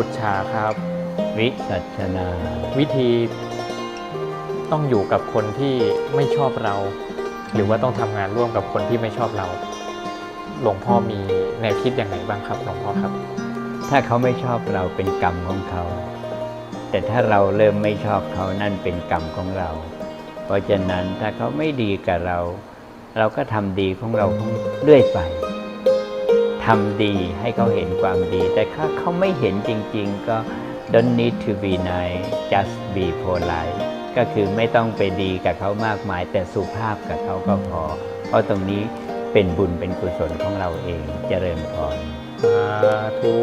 พุชชาครับ วิสัชนา วิธีต้องอยู่กับคนที่ไม่ชอบเรา หรือว่าต้องทำงานร่วมกับคนที่ไม่ชอบเรา หลวงพ่อมีแนวคิดยังไงบ้างครับหลวงพ่อครับ ถ้าเขาไม่ชอบเราเป็นกรรมของเขา แต่ถ้าเราเริ่มไม่ชอบเขานั่นเป็นกรรมของเรา เพราะฉะนั้นถ้าเขาไม่ดีกับเรา เราก็ทำดีของเราเรื่อยไป ทำดีให้เขาเห็นความดี แต่ถ้าเขาไม่เห็นจริง ๆ ก็ don't need to be nice just be polite ก็คือไม่ต้องไปดีกับเขามากมาย แต่สุภาพกับเขาก็พอ เพราะตรงนี้เป็นบุญเป็นกุศลของเราเองเจริญพรสาธุ